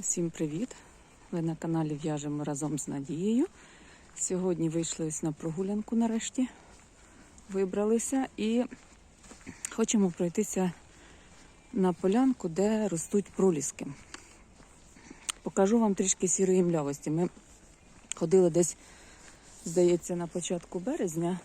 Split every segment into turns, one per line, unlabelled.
Всім привіт! Ви на каналі В'яжемо разом з Надією. Сьогодні вийшли ось на прогулянку нарешті. Вибралися і хочемо пройтися на полянку, де ростуть проліски. Покажу вам трішки сірої млявості. Ми ходили десь, здається, на початку березня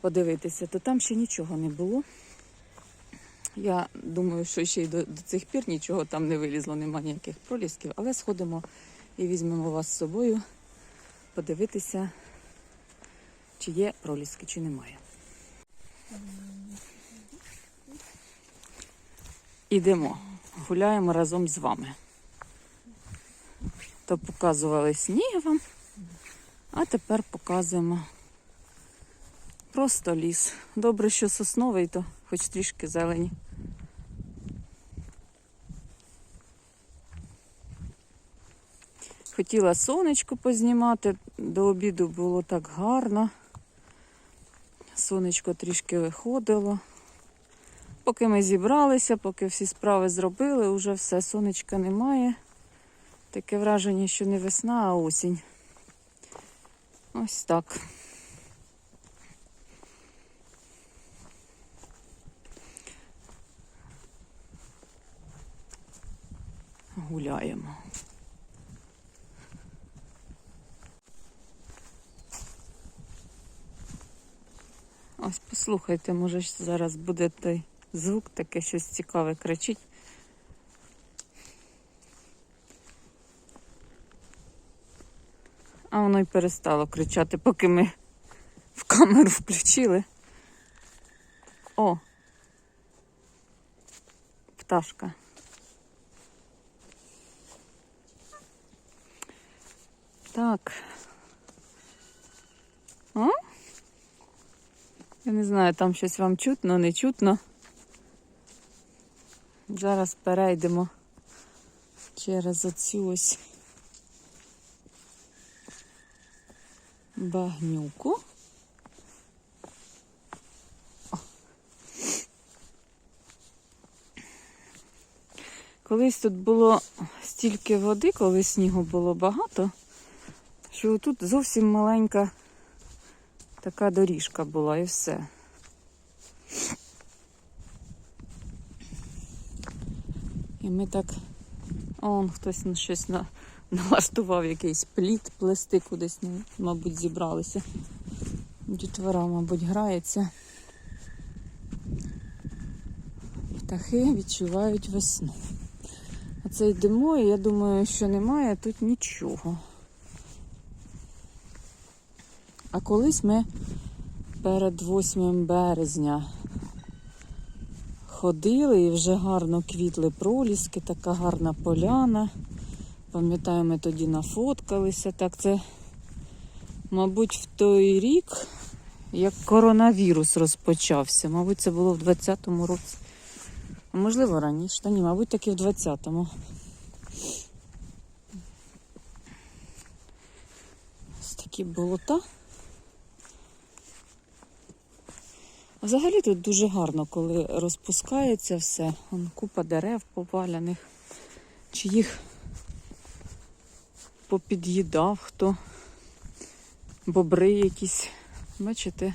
подивитися, то там ще нічого не було. Я думаю, що ще й до, до цих пір нічого там не вилізло, нема ніяких пролісків, але сходимо і візьмемо вас з собою подивитися, чи є проліски, чи немає. Ідемо, гуляємо разом з вами. То показували сніг вам, а тепер показуємо просто ліс. Добре, що сосновий, то хоч трішки зелені. Хотіла сонечко познімати, до обіду було так гарно. Сонечко трішки виходило. Поки ми зібралися, поки всі справи зробили, вже все, сонечка немає. Таке враження, що не весна, а осінь. Ось так. Гуляємо. Ось послухайте, може зараз буде той звук, таке щось цікаве кричить. А воно й перестало кричати, поки ми в камеру включили. О! Пташка. Так. О? Я не знаю, там щось вам чутно, не чутно. Зараз перейдемо через оцю ось багнюку. Колись тут було стільки води, коли снігу було багато, що тут зовсім маленька така доріжка була і все. І ми так. Он хтось на щось на... налаштував якийсь плід плести кудись, ну, мабуть, зібралися. Дітвора, мабуть, грається. Птахи відчувають весну. А це йдемо, я думаю, що немає тут нічого. А колись ми перед 8 березня ходили і вже гарно квітли проліски, така гарна поляна. Пам'ятаю, ми тоді нафоткалися. Так, це, мабуть, в той рік, як коронавірус розпочався. Мабуть, це було в 20-му році. Можливо, раніше. Та ні, мабуть, таки в 20-му. Ось такі болота. Взагалі тут дуже гарно, коли розпускається все. Вон купа дерев поваляних. Чи їх попід'їдав хто. Бобри якісь. Бачите?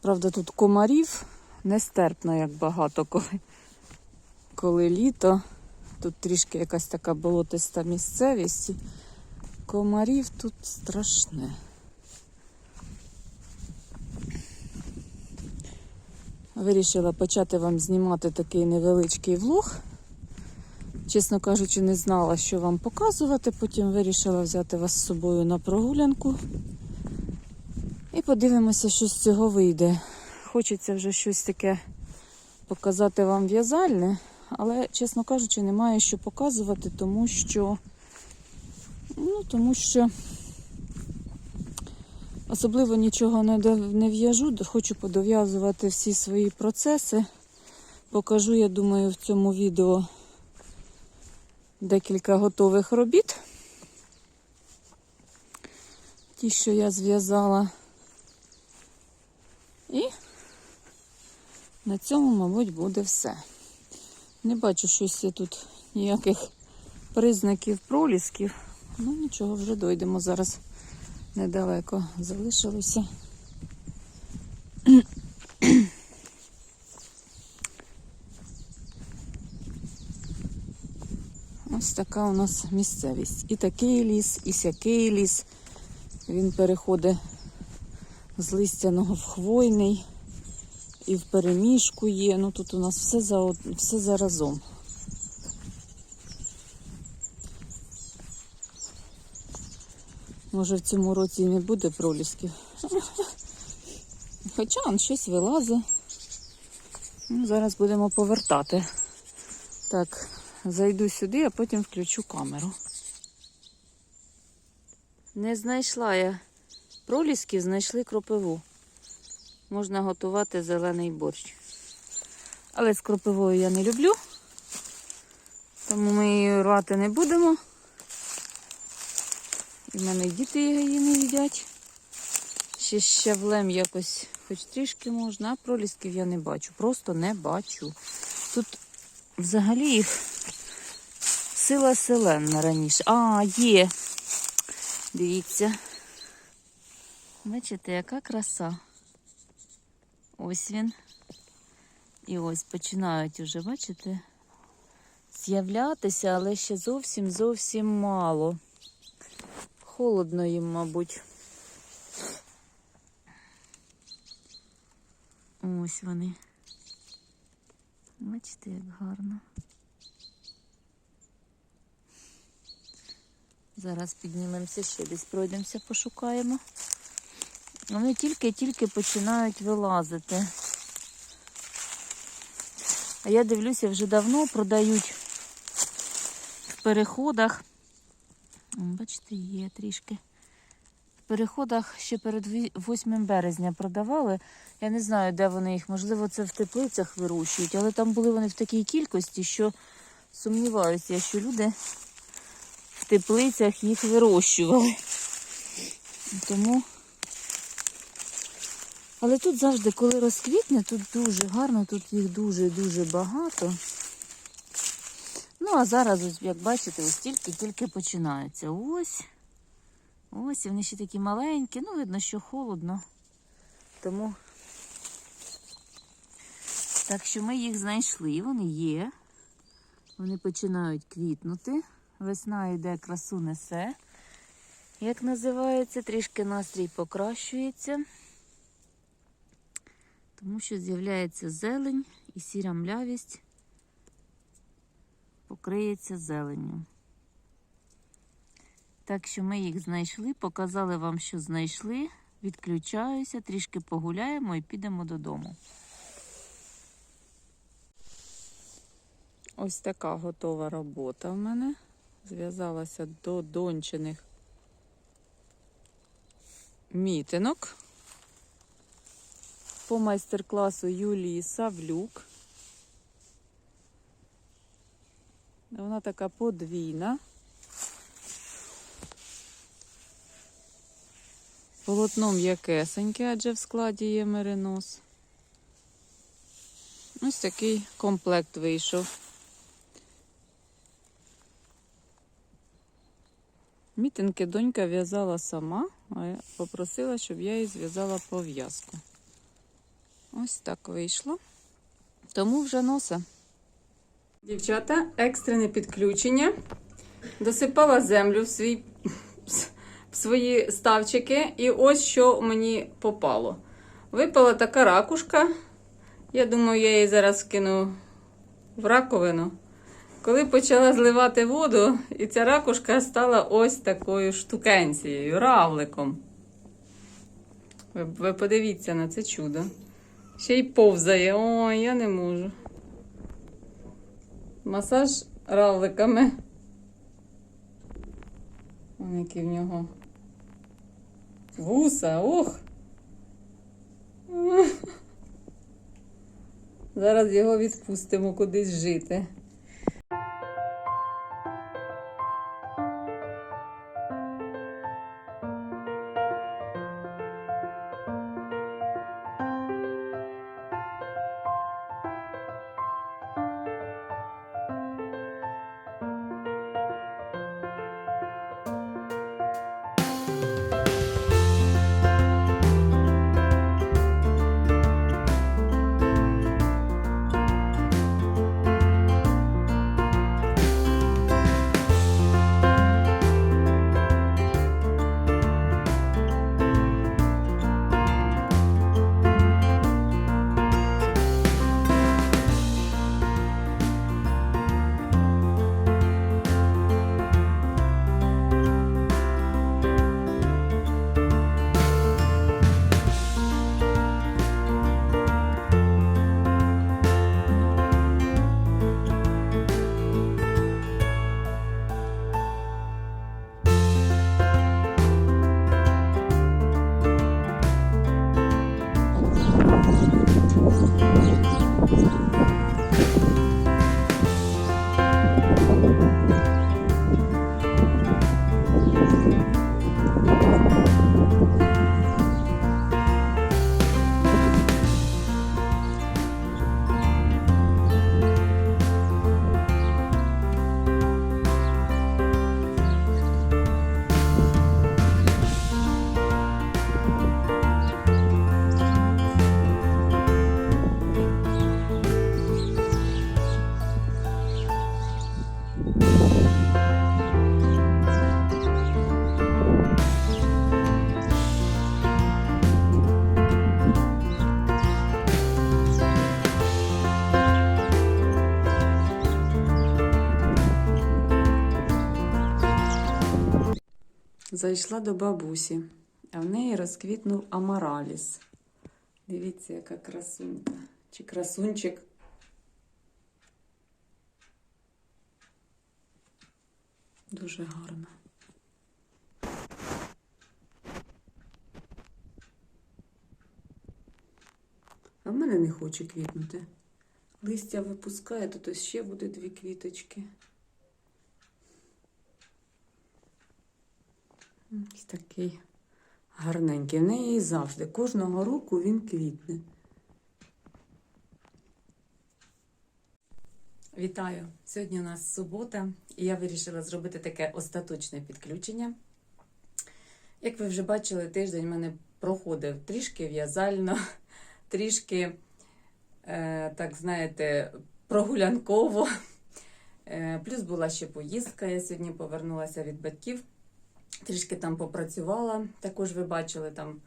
Правда, тут комарів нестерпно, як багато, коли, коли літо. Тут трішки якась така болотиста місцевість. Комарів тут страшне. Вирішила почати вам знімати такий невеличкий влог. Чесно кажучи, не знала, що вам показувати. Потім вирішила взяти вас з собою на прогулянку. І подивимося, що з цього вийде. Хочеться вже щось таке показати вам в'язальне, але, чесно кажучи, немає що показувати, тому що, ну, тому що Особливо нічого не, в'яжу, хочу подов'язувати всі свої процеси. Покажу, я думаю, в цьому відео декілька готових робіт. Ті, що я зв'язала. І На цьому, мабуть, буде все. Не бачу щось я тут ніяких признаків пролісків. Ну нічого, вже дойдемо зараз недалеко залишилося. Ось така у нас місцевість. І такий ліс, і сякий ліс. Він переходить з листяного в хвойний і в переміжку є. Ну тут у нас все, за, все заразом. Може в цьому році і не буде пролісків. Хоча он щось вилазить. Ну, зараз будемо повертати. Так, зайду сюди, а потім включу камеру. Не знайшла я пролісків, знайшли кропиву. Можна готувати зелений борщ. Але з кропивою я не люблю, тому ми її рвати не будемо. І в мене й діти її не їдять. Ще щавлем якось хоч трішки можна, а пролісків я не бачу. Просто не бачу. Тут взагалі їх сила селенна раніше. А, є. Дивіться. Бачите, яка краса. Ось він. І ось починають уже, бачите, з'являтися, але ще зовсім зовсім мало. Холодно їм, мабуть. Ось вони. Бачите, як гарно. Зараз піднімемося ще десь пройдемося, пошукаємо. Вони тільки-тільки починають вилазити. А я дивлюся, вже давно продають в переходах. Бачите, є трішки. В переходах ще перед 8 березня продавали. Я не знаю, де вони їх. Можливо, це в теплицях вирощують, але там були вони в такій кількості, що сумніваюся, що люди в теплицях їх вирощували. Тому. Але тут завжди, коли розквітне, тут дуже гарно, тут їх дуже-дуже багато. Ну, а зараз, ось, як бачите, ось тільки-тільки починаються. Ось. Ось, вони ще такі маленькі. Ну, видно, що холодно. Тому. Так що ми їх знайшли. Вони є. Вони починають квітнути. Весна йде, красу несе. Як називається, трішки настрій покращується. Тому що з'являється зелень і сіра млявість покриється зеленню. Так що ми їх знайшли, показали вам, що знайшли. Відключаюся, трішки погуляємо і підемо додому. Ось така готова робота в мене. Зв'язалася до дончених мітинок по майстер-класу Юлії Савлюк. Вона така подвійна. Полотно м'якесеньке, адже в складі є меринос. Ось такий комплект вийшов. Мітинки донька в'язала сама, а я попросила, щоб я їй зв'язала пов'язку. Ось так вийшло. Тому вже носа. Дівчата, екстрене підключення. Досипала землю в, свій, в свої ставчики, і ось що мені попало. Випала така ракушка. Я думаю, я її зараз кину в раковину. Коли почала зливати воду, і ця ракушка стала ось такою штукенцією, равликом. Ви, ви подивіться на це чудо. Ще й повзає. Ой, я не можу. Масаж равликами. Вон які в нього. Вуса, ох. Зараз його відпустимо кудись жити. Зайшла до бабусі, а в неї розквітнув амараліс. Дивіться, яка красунька. Чи красунчик. Дуже гарно. А в мене не хоче квітнути. Листя випускає, тут ще буде дві квіточки. Ось такий гарненький. В неї завжди. Кожного року він квітне. Вітаю! Сьогодні у нас субота, і я вирішила зробити таке остаточне підключення. Як ви вже бачили, тиждень в мене проходив трішки в'язально, трішки, е, так знаєте, прогулянково. Е, плюс була ще поїздка. Я сьогодні повернулася від батьків. Трішки там попрацювала. Також ви бачили, там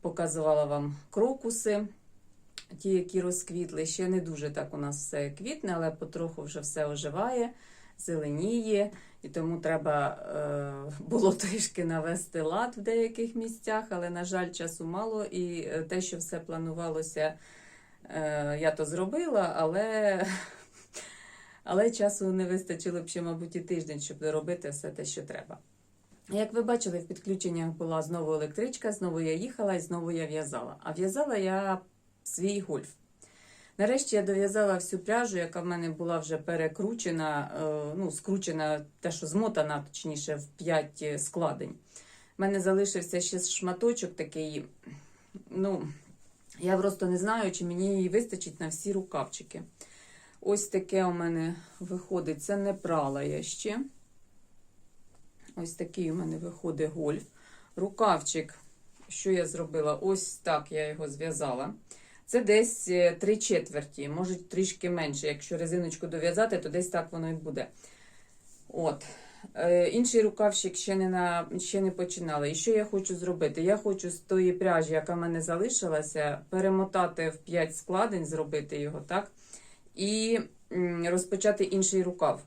показувала вам крокуси, ті, які розквітли. Ще не дуже так у нас все квітне, але потроху вже все оживає, зеленіє. І тому треба е, було трішки навести лад в деяких місцях, але, на жаль, часу мало. І е, те, що все планувалося, е, я то зробила, але, але часу не вистачило б ще, мабуть, і тиждень, щоб доробити все те, що треба. Як ви бачили, в підключеннях була знову електричка, знову я їхала і знову я в'язала. А в'язала я свій гольф. Нарешті я дов'язала всю пряжу, яка в мене була вже перекручена, е, ну, скручена, те, що змотана, точніше, в 5 складень. У мене залишився ще шматочок такий. Ну, я просто не знаю, чи мені її вистачить на всі рукавчики. Ось таке у мене виходить. Це не прала я ще. Ось такий у мене виходить гольф. Рукавчик, що я зробила? Ось так я його зв'язала. Це десь 3 четверті, може трішки менше. Якщо резиночку дов'язати, то десь так воно і буде. От. Е, інший рукавчик ще не на, ще не починала. І що я хочу зробити? Я хочу з тої пряжі, яка в мене залишилася, перемотати в 5 складень, зробити його, так? І розпочати інший рукав.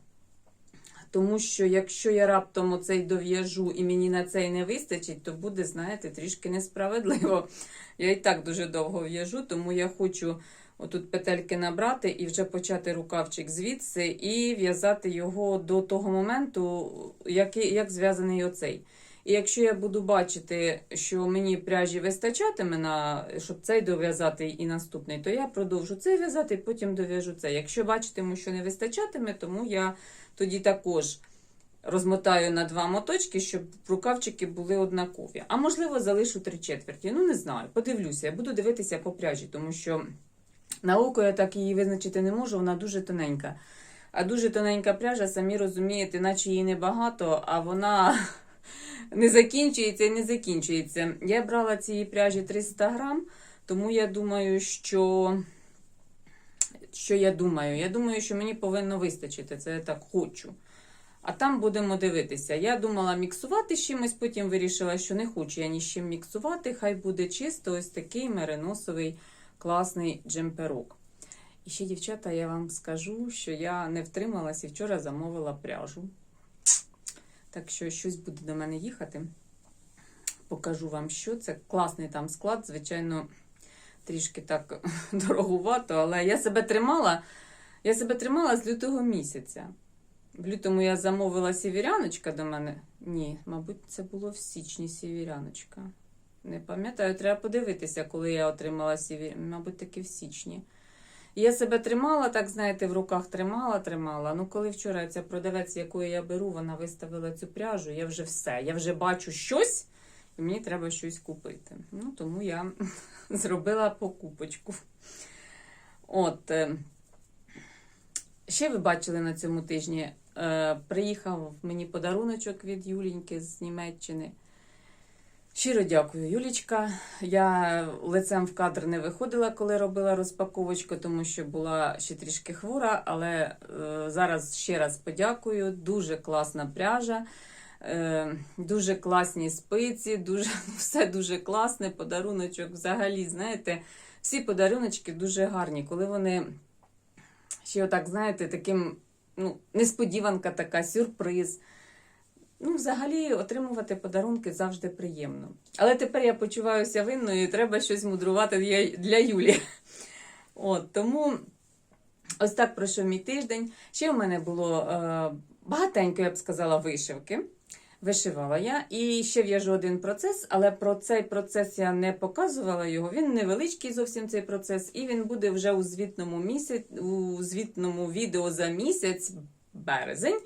Тому що якщо я раптом оцей дов'яжу і мені на цей не вистачить, то буде, знаєте, трішки несправедливо. Я і так дуже довго в'яжу, тому я хочу отут петельки набрати і вже почати рукавчик звідси і в'язати його до того моменту, як, як зв'язаний оцей. І якщо я буду бачити, що мені пряжі вистачатиме, на, щоб цей дов'язати і наступний, то я продовжу цей в'язати і потім дов'яжу цей. Якщо бачитиму, що не вистачатиме, тому я тоді також розмотаю на два моточки, щоб рукавчики були однакові. А можливо, залишу три четверті. Ну, не знаю, подивлюся, я буду дивитися по пряжі, тому що на я так її визначити не можу, вона дуже тоненька. А дуже тоненька пряжа, самі розумієте, наче її небагато, а вона не закінчується і не закінчується. Я брала цієї пряжі 300 грам, тому я думаю, що. Що я думаю? Я думаю, що мені повинно вистачити. Це я так хочу. А там будемо дивитися. Я думала міксувати з чимось, потім вирішила, що не хочу я ні з чим міксувати. Хай буде чисто ось такий мериносовий класний джемперок. І ще, дівчата, я вам скажу, що я не втрималась і вчора замовила пряжу. Так що щось буде до мене їхати. Покажу вам, що це. Класний там склад, звичайно, трішки так дорогувато, але я себе тримала. Я себе тримала з лютого місяця. В лютому я замовила сівіряночка до мене. Ні, мабуть, це було в січні сівіряночка. Не пам'ятаю, треба подивитися, коли я отримала сівір... Мабуть, таки в січні. Я себе тримала, так знаєте, в руках тримала, тримала. Ну, коли вчора ця продавець, якої я беру, вона виставила цю пряжу, я вже все. Я вже бачу щось, і мені треба щось купити. Ну, тому я зробила покупочку. От. е, Ще ви бачили на цьому тижні. е, Приїхав мені подаруночок від Юліньки з Німеччини. Щиро дякую, Юлічка. Я лицем в кадр не виходила, коли робила розпаковочку, тому що була ще трішки хвора, але е, зараз ще раз подякую. Дуже класна пряжа, е, дуже класні спиці, дуже, все дуже класне. Подаруночок взагалі, знаєте, всі подаруночки дуже гарні, коли вони ще отак, знаєте, таким, ну, несподіванка така, сюрприз. Ну, взагалі, отримувати подарунки завжди приємно. Але тепер я почуваюся винною і треба щось мудрувати для, Юлі. От, тому ось так пройшов мій тиждень. Ще в мене було е, багатенько, я б сказала, вишивки. Вишивала я і ще в'яжу один процес, але про цей процес я не показувала його. Він невеличкий зовсім цей процес, і він буде вже у звітному місяць, у звітному відео за місяць, березень.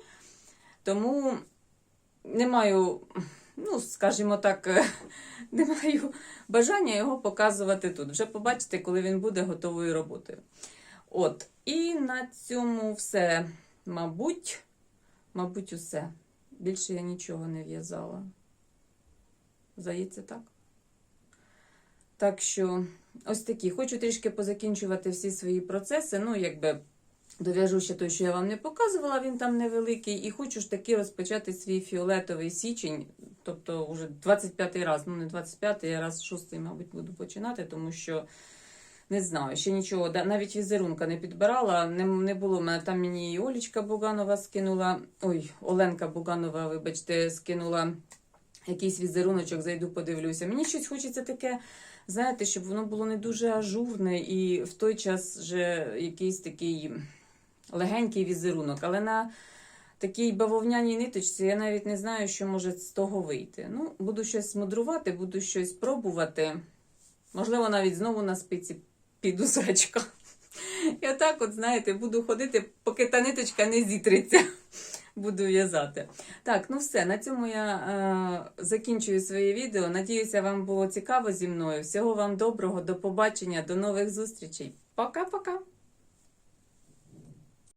Тому не маю, ну, скажімо так, е, не маю бажання його показувати тут. Вже побачите, коли він буде готовою роботою. От, і на цьому все, мабуть, мабуть, усе. Більше я нічого не в'язала. Здається, так. Так що, ось такі. Хочу трішки позакінчувати всі свої процеси. Ну, якби дов'яжу ще той, що я вам не показувала, він там невеликий. І хочу ж таки розпочати свій фіолетовий січень. Тобто, вже 25-й раз, ну не 25-й, я раз шостий, мабуть, буду починати, тому що. Не знаю, ще нічого, навіть візерунка не підбирала, не, не було мене. Там мені і Олічка Буганова скинула, ой, Оленка Буганова, вибачте, скинула якийсь візеруночок, зайду подивлюся. Мені щось хочеться таке, знаєте, щоб воно було не дуже ажурне і в той час вже якийсь такий легенький візерунок. Але на такій бавовняній ниточці я навіть не знаю, що може з того вийти. Ну, буду щось мудрувати, буду щось пробувати. Можливо, навіть знову на спиці піду з гачка. І отак, от, знаєте, буду ходити, поки та ниточка не зітреться. Буду в'язати. Так, ну все, на цьому я е, закінчую своє відео. Надіюся, вам було цікаво зі мною. Всього вам доброго, до побачення, до нових зустрічей. Пока-пока!